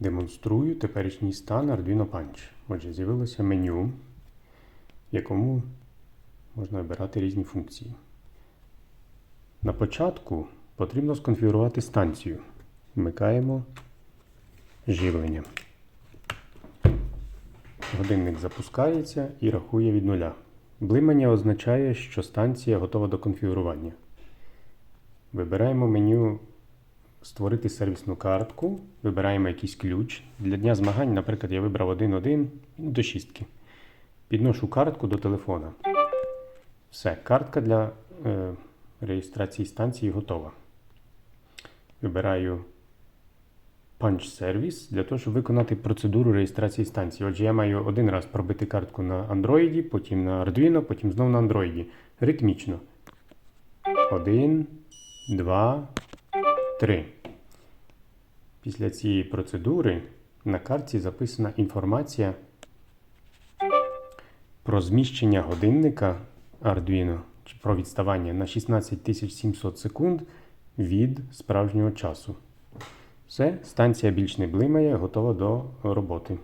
Демонструю теперішній стан Arduino Punch. Отже, з'явилося меню, в якому можна обирати різні функції. На початку потрібно сконфігурувати станцію. Вмикаємо живлення. Годинник запускається і рахує від нуля. Блимання означає, що станція готова до конфігурування. Вибираємо меню Створити сервісну картку, вибираємо якийсь ключ. Для дня змагань, наприклад, я вибрав 1.1 до шістки. Підношу картку до телефона. Все, картка для е, реєстрації станції готова. Вибираю Punch Service для того, щоб виконати процедуру реєстрації станції. Отже, я маю один раз пробити картку на Android, потім на Arduino, потім знову на Android. Ритмічно. Один, два, три. Після цієї процедури на картці записана інформація про зміщення годинника Arduino чи про відставання на 16700 секунд від справжнього часу. Все, станція більш не блимає, готова до роботи.